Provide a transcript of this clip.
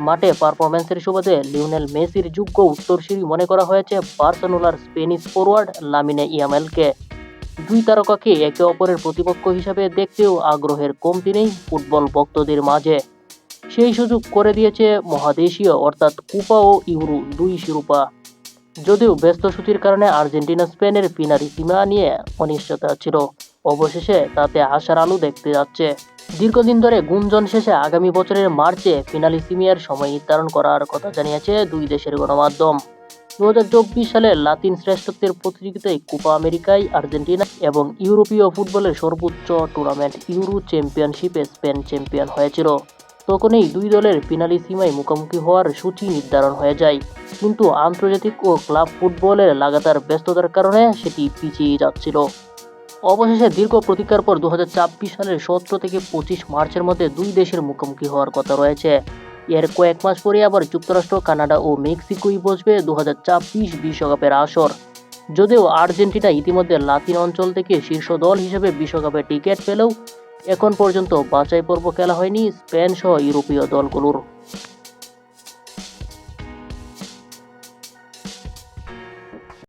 মাঠে পারফরম্যান্সের সুবাদে লিওনেল মেসির যোগ্য উত্তরসূরি মনে করা হয়েছে বার্সেলোনার স্পেনিশ ফরওয়ার্ড লামিনে ইয়ামেলকে। দুই তারকাকে একে অপরের প্রতিপক্ষ হিসাবে দেখতেও আগ্রহের কমতি নেই ফুটবল ভক্তদের মাঝে। সেই সুযোগ করে দিয়েছে মহাদেশীয়, অর্থাৎ কুপা ও ইউরো দুই শিরোপা। যদিও ব্যস্ত সূচির কারণে আর্জেন্টিনা, স্পেনের পিনারি সীমা নিয়ে অনিশ্চয়তা ছিল। অবশেষে তাতে আশার আলো দেখতে যাচ্ছে। দীর্ঘদিন ধরে গুঞ্জন শেষে আগামী বছরের মার্চে ফিনালি সিমিয়ার সময় নির্ধারণ করার কথা জানিয়েছে দুই দেশের গণমাধ্যম। দু সালে লাতিন শ্রেষ্ঠত্বের প্রতিযোগিতায় কোপা আমেরিকায় আর্জেন্টিনা এবং ইউরোপীয় ফুটবলের সর্বোচ্চ টুর্নামেন্ট ইউরো চ্যাম্পিয়নশিপে স্পেন চ্যাম্পিয়ন হয়েছিল। তখনই দুই দলের ফিনালি সীমায় মুখোমুখি হওয়ার সূচি নির্ধারণ হয়ে যায়। কিন্তু আন্তর্জাতিক ও ক্লাব ফুটবলের লাগাতার ব্যস্ততার কারণে সেটি পিছিয়ে যাচ্ছিল। অবশেষে দীর্ঘ প্রতীক্ষার পর দু সালের সতেরো থেকে পঁচিশ মার্চের মধ্যে দুই দেশের মুখোমুখি হওয়ার কথা রয়েছে। এর কয়েক মাস পরে আবার যুক্তরাষ্ট্র, কানাডা ও মেক্সিকোই বসবে দু বিশ্বকাপের আসর। যদিও আর্জেন্টিনা ইতিমধ্যে লাতিন অঞ্চল থেকে শীর্ষ দল হিসেবে বিশ্বকাপের টিকিট পেলেও এখন পর্যন্ত বাছাই পর্ব খেলা হয়নি স্পেন সহ ইউরোপীয় দলগুলোর।